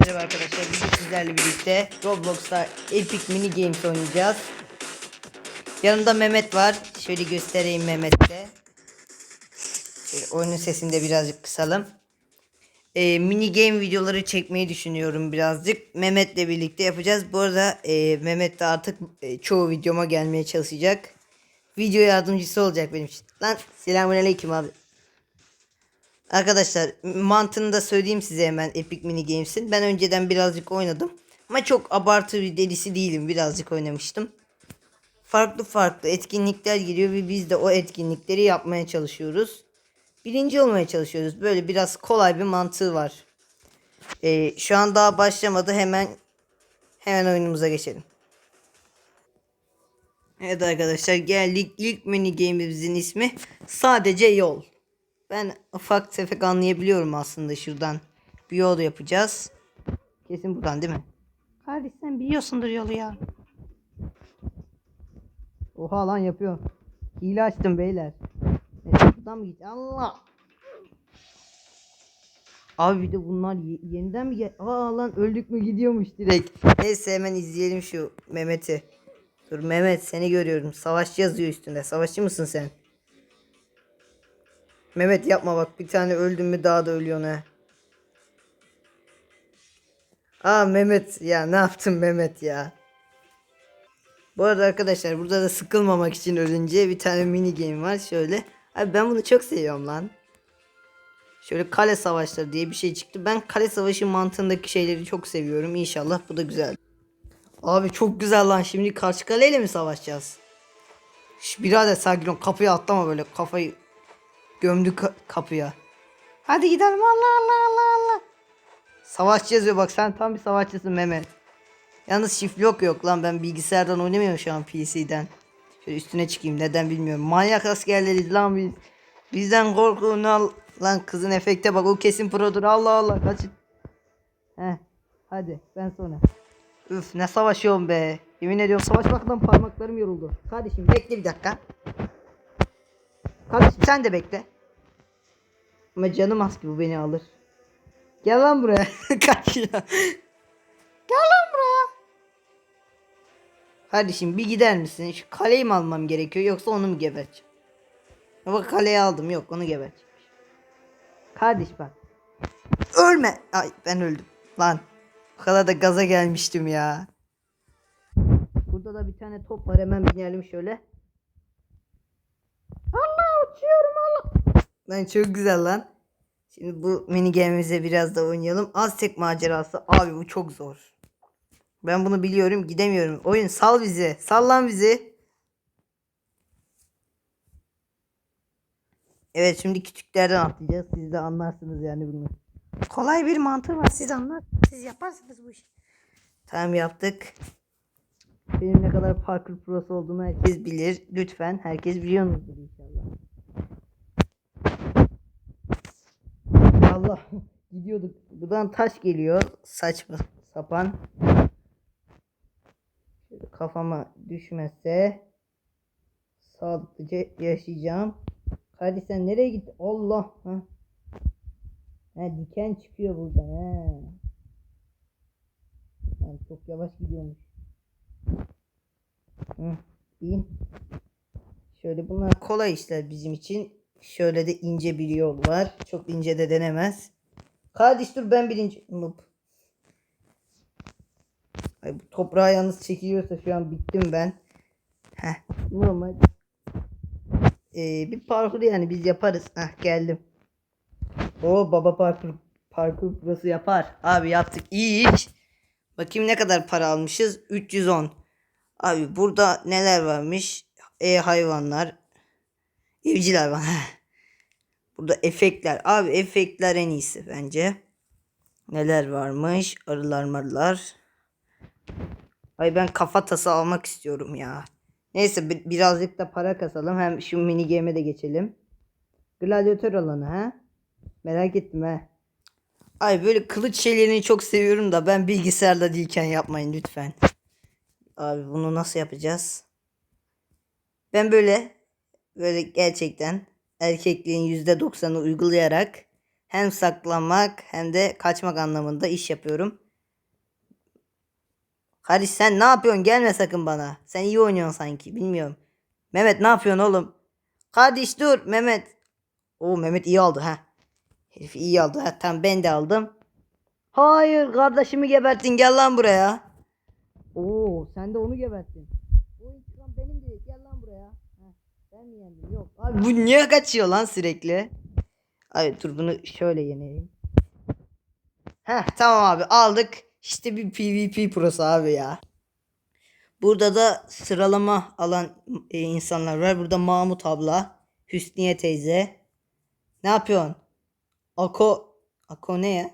Merhaba arkadaşlar. Bugün sizlerle birlikte Roblox'ta Epic Mini Games oynayacağız. Yanımda Mehmet var. Şöyle göstereyim Mehmet'te. Şöyle oyunun sesini de birazcık kısalım. Ee, mini game videoları çekmeyi düşünüyorum birazcık. Mehmet'le birlikte yapacağız. Bu arada e, Mehmet de artık e, çoğu videoma gelmeye çalışacak. Video yardımcısı olacak benim için. Lan selamünaleyküm abi. Arkadaşlar mantığını da söyleyeyim size hemen Epic Mini Games'in. Ben önceden birazcık oynadım. Ama çok abartı bir delisi değilim. Birazcık oynamıştım. Farklı farklı etkinlikler giriyor ve biz de o etkinlikleri yapmaya çalışıyoruz. Birinci olmaya çalışıyoruz. Böyle biraz kolay bir mantığı var. Ee, şu an daha başlamadı. Hemen hemen oyunumuza geçelim. Evet arkadaşlar geldik. İlk mini game'imizin ismi sadece yol. Ben ufak tefek anlayabiliyorum aslında şuradan. Bir yol yapacağız. Kesin buradan değil mi? Kardeş sen biliyorsundur yolu ya. Oha lan yapıyor. Hile açtım beyler. Evet, buradan mı git? Allah. Abi bir de bunlar ye- yeniden mi gel? Aa lan öldük mü gidiyormuş direkt. Neyse hemen izleyelim şu Mehmet'i. Dur Mehmet seni görüyorum. Savaşçı yazıyor üstünde. Savaşçı mısın sen? Mehmet yapma bak bir tane öldün mü daha da ölüyorsun ha. Aa Mehmet ya ne yaptın Mehmet ya. Bu arada arkadaşlar burada da sıkılmamak için ölünce bir tane mini game var şöyle. Abi ben bunu çok seviyorum lan. Şöyle kale savaşları diye bir şey çıktı. Ben kale savaşı mantığındaki şeyleri çok seviyorum. İnşallah bu da güzel. Abi çok güzel lan. Şimdi karşı kaleyle mi savaşacağız? Şş, birader sakin ol. Kapıya atlama böyle. Kafayı gömdü ka- kapıya. Hadi gidelim. Allah Allah Allah Allah. Savaşçı yazıyor bak. Sen tam bir savaşçısın Mehmet. Yalnız shift yok yok lan. Ben bilgisayardan oynamıyorum şu an PC'den. Şöyle üstüne çıkayım. Neden bilmiyorum. Manyak askerleriz lan biz. Bizden korkun al. Lan kızın efekte bak. O kesin produr. Allah Allah. Kaçın. Heh. Hadi ben sonra. Üf ne savaşıyorum be. Yemin ediyorum savaşmaktan parmaklarım yoruldu. Kardeşim bekle bir dakika. Kardeşim sen de bekle. Ama canım az ki bu beni alır. Gel lan buraya. Kaç ya. Gel lan buraya. Kardeşim bir gider misin? Şu kaleyi mi almam gerekiyor yoksa onu mu geberteceğim? Bak kaleyi aldım yok onu geberteceğim. Kardeş bak. Ölme. Ay ben öldüm. Lan. O kadar da gaza gelmiştim ya. Burada da bir tane top var hemen binelim şöyle. Allah uçuyorum Allah. Lan çok güzel lan. Şimdi bu mini game'imize biraz da oynayalım. Aztek macerası. Abi bu çok zor. Ben bunu biliyorum gidemiyorum. Oyun sal bizi. Sal lan bizi. Evet şimdi küçüklerden atlayacağız. Siz de anlarsınız yani bunu. Kolay bir mantığı var. Siz anlar. Siz yaparsınız bu işi. Tamam yaptık. Benim ne kadar parkur prosu olduğumu herkes bilir. Lütfen herkes biliyorsunuzdur inşallah. Allah gidiyorduk. Buradan taş geliyor. Saçma sapan. Şöyle kafama düşmezse sağlıklıca yaşayacağım. Kardeş sen nereye gittin? Allah. Ha. Ha diken çıkıyor buradan. He. Ben çok yavaş gidiyormuş. Hı, iyi. Şöyle bunlar kolay işler bizim için. Şöyle de ince bir yol var. Çok ince de denemez. Kardeş ben birinci. Noob. Ay bu toprağa yalnız çekiliyorsa şu an bittim ben. Heh. Normal. Ee, bir parkur yani biz yaparız. Heh geldim. O baba parkur parkur burası yapar. Abi yaptık iyi iş. Bakayım ne kadar para almışız? 310. Abi burada neler varmış? E hayvanlar. Evcil hayvan. Burada efektler. Abi efektler en iyisi bence. Neler varmış? Arılar marılar. Ay ben kafa tası almak istiyorum ya. Neyse bi- birazcık da para kasalım. Hem şu mini game'e de geçelim. Gladyatör alanı ha. Merak ettim ha. Ay böyle kılıç şeylerini çok seviyorum da ben bilgisayarda değilken yapmayın lütfen. Abi bunu nasıl yapacağız? Ben böyle böyle gerçekten erkekliğin %90'ı uygulayarak hem saklanmak hem de kaçmak anlamında iş yapıyorum. Kardeş sen ne yapıyorsun? Gelme sakın bana. Sen iyi oynuyorsun sanki. Bilmiyorum. Mehmet ne yapıyorsun oğlum? Kardeş dur Mehmet. Oo Mehmet iyi aldı ha. Herif iyi aldı. Ha, tamam ben de aldım. Hayır kardeşimi gebertin gel lan buraya. Oo sen de onu gebertin. O intikam benim değil gel lan buraya. Heh, ben? Yok. Abi bu niye kaçıyor lan sürekli? Ay dur bunu şöyle yeneyim. Heh tamam abi aldık. İşte bir PvP prosu abi ya. Burada da sıralama alan e, insanlar var. Burada Mahmut abla, Hüsniye teyze. Ne yapıyorsun? Ako Ako ne ya?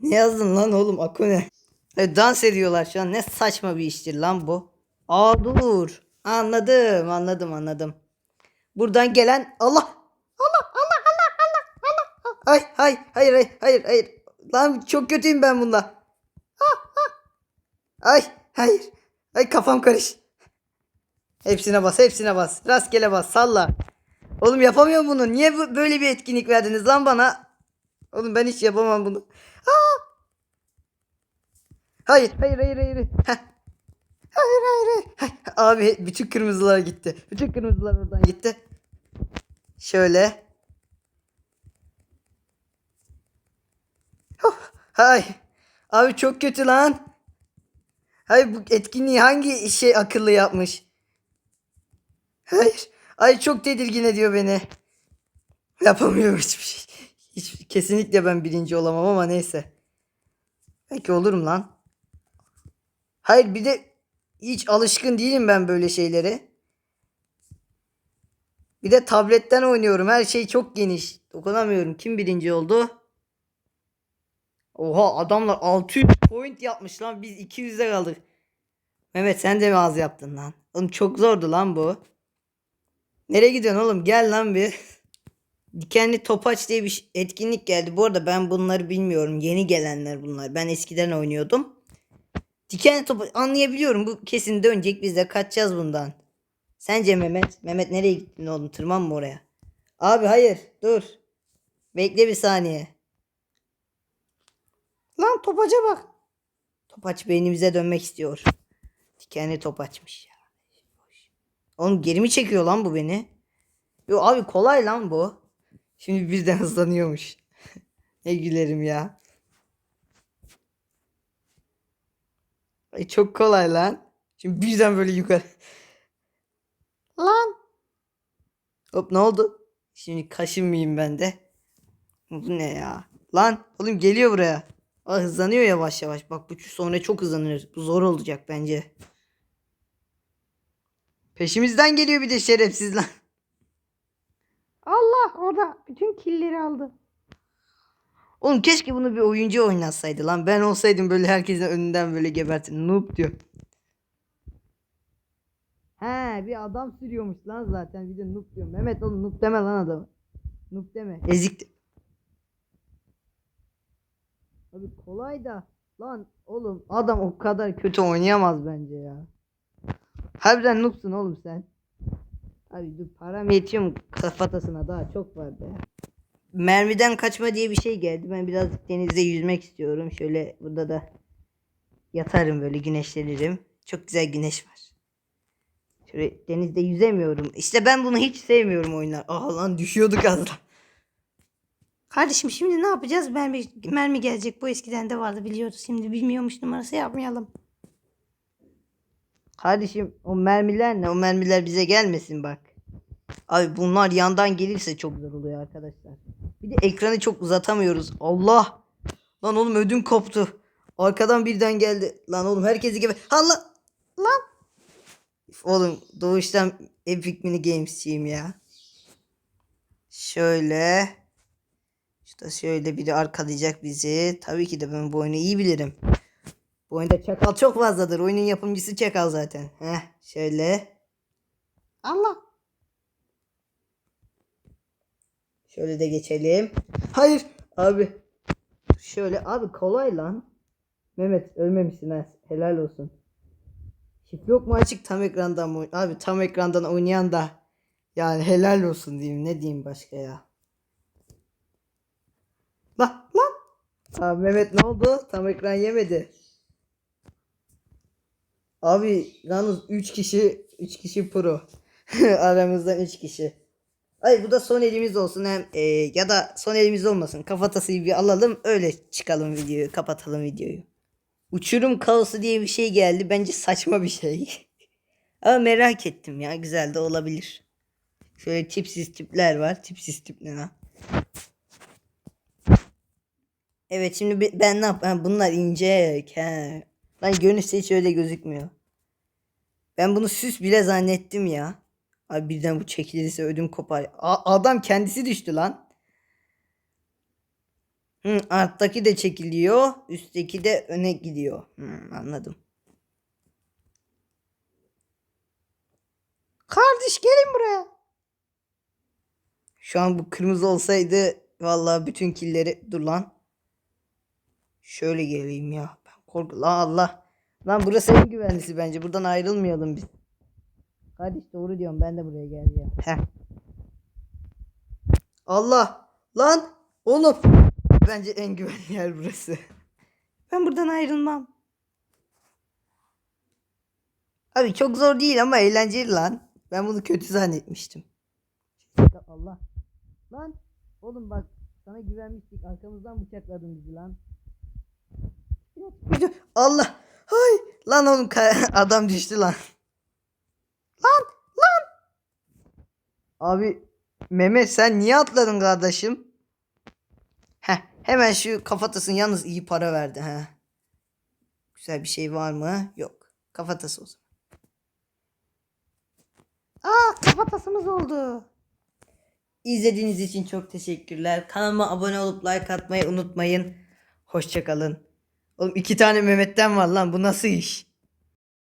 Ne yazdın lan oğlum Ako ne? E, dans ediyorlar şu an. Ne saçma bir iştir lan bu. Aa dur. Anladım, anladım, anladım. Buradan gelen Allah Ay hay hayır hayır hayır hayır. Lan çok kötüyüm ben bunda. Ah, ah. Ay hayır. Ay kafam karış. Hepsine bas hepsine bas. Rastgele bas salla. Oğlum yapamıyorum bunu. Niye böyle bir etkinlik verdiniz lan bana? Oğlum ben hiç yapamam bunu. Aa! Hayır hayır hayır hayır. Heh. Hayır hayır. Abi bütün kırmızılar gitti. Bütün kırmızılar oradan gitti. Şöyle. Huh, Hay. Abi çok kötü lan. Hay bu etkinliği hangi şey akıllı yapmış? Hayır. Ay çok tedirgin ediyor beni. Yapamıyorum hiçbir şey. Hiç, kesinlikle ben birinci olamam ama neyse. Belki olurum lan. Hayır bir de hiç alışkın değilim ben böyle şeylere. Bir de tabletten oynuyorum. Her şey çok geniş. Dokunamıyorum. Kim birinci oldu? Oha adamlar 600 point yapmış lan. Biz 200'de kaldık. Mehmet sen de mi az yaptın lan? Oğlum çok zordu lan bu. Nereye gidiyorsun oğlum? Gel lan bir. Dikenli Topaç diye bir ş- etkinlik geldi. Bu arada ben bunları bilmiyorum. Yeni gelenler bunlar. Ben eskiden oynuyordum. Dikenli Topaç anlayabiliyorum. Bu kesin dönecek. Biz de kaçacağız bundan. Sence Mehmet? Mehmet nereye gittin oğlum? Tırmanma oraya. Abi hayır. Dur. Bekle bir saniye. Lan topaca bak. Topaç beynimize dönmek istiyor. Dikenli topaçmış ya. Oğlum geri mi çekiyor lan bu beni? Yo abi kolay lan bu. Şimdi birden hızlanıyormuş. ne gülerim ya. Ay çok kolay lan. Şimdi birden böyle yukarı. Lan. Hop ne oldu? Şimdi kaşınmayayım ben de. Bu ne ya? Lan oğlum geliyor buraya. Aa, hızlanıyor yavaş yavaş. Bak bu sonra çok hızlanıyor. Bu zor olacak bence. Peşimizden geliyor bir de şerefsiz lan. Allah orada bütün killeri aldı. Oğlum keşke bunu bir oyuncu oynatsaydı lan. Ben olsaydım böyle herkesin önünden böyle gebertin. Noob diyor. He bir adam sürüyormuş lan zaten. Bir de noob diyor. Mehmet oğlum noob deme lan adamı. Noob deme. Ezik. de- Abi kolay da. Lan oğlum adam o kadar kötü oynayamaz bence ya. Harbiden noobsun oğlum sen. Abi dur param yetiyor mu kafatasına daha çok var be. Mermiden kaçma diye bir şey geldi. Ben birazcık denizde yüzmek istiyorum. Şöyle burada da yatarım böyle güneşlenirim. Çok güzel güneş var. Şöyle denizde yüzemiyorum. İşte ben bunu hiç sevmiyorum oyunlar. Aha lan düşüyorduk az. Kardeşim şimdi ne yapacağız? Mermi, mermi gelecek. Bu eskiden de vardı biliyoruz. Şimdi bilmiyormuş numarası yapmayalım. Kardeşim o mermiler ne? O mermiler bize gelmesin bak. Abi bunlar yandan gelirse çok zor oluyor arkadaşlar. Bir de ekranı çok uzatamıyoruz. Allah! Lan oğlum ödüm koptu. Arkadan birden geldi. Lan oğlum herkesi gibi. Allah! Lan! Oğlum doğuştan Epic Mini Games'çiyim ya. Şöyle. İşte şöyle biri arkalayacak bizi. Tabii ki de ben bu oyunu iyi bilirim. Bu oyunda çakal çok fazladır. Oyunun yapımcısı çakal zaten. Heh şöyle. Allah. Şöyle de geçelim. Hayır abi. Şöyle abi kolay lan. Mehmet ölmemişsin ha. Helal olsun. Şifre yok mu açık tam ekrandan mı? Abi tam ekrandan oynayan da yani helal olsun diyeyim. Ne diyeyim başka ya. Abi Mehmet ne oldu? Tam ekran yemedi. Abi yalnız 3 kişi 3 kişi pro. Aramızdan 3 kişi. Ay bu da son elimiz olsun hem e, ya da son elimiz olmasın. Kafatasıyı bir alalım öyle çıkalım videoyu kapatalım videoyu. Uçurum kaosu diye bir şey geldi. Bence saçma bir şey. Ama merak ettim ya. Güzel de olabilir. Şöyle tipsiz tipler var. Tipsiz tip ne lan? Evet şimdi ben ne yap? Ha, bunlar ince. He. Lan görünüşte hiç öyle gözükmüyor. Ben bunu süs bile zannettim ya. Abi birden bu çekilirse ödüm kopar. A- adam kendisi düştü lan. Hı, alttaki de çekiliyor. Üstteki de öne gidiyor. Hı, anladım. Kardeş gelin buraya. Şu an bu kırmızı olsaydı vallahi bütün killeri dur lan. Şöyle geleyim ya. Ben korku lan Allah. Lan burası en güvenlisi bence. Buradan ayrılmayalım biz. Kardeş doğru diyorum. Ben de buraya geleceğim. Heh. Allah. Lan oğlum. Bence en güvenli yer burası. Ben buradan ayrılmam. Abi çok zor değil ama eğlenceli lan. Ben bunu kötü zannetmiştim. Allah. Lan oğlum bak sana güvenmiştik. Arkamızdan bıçakladın bizi lan. Allah. Hay. Lan oğlum adam düştü lan. Lan lan. Abi Mehmet sen niye atladın kardeşim? Heh, hemen şu kafatasın yalnız iyi para verdi ha. Güzel bir şey var mı? Yok. Kafatası o zaman. Aa kafatasımız oldu. İzlediğiniz için çok teşekkürler. Kanalıma abone olup like atmayı unutmayın. Hoşçakalın. Oğlum iki tane Mehmet'ten var lan bu nasıl iş?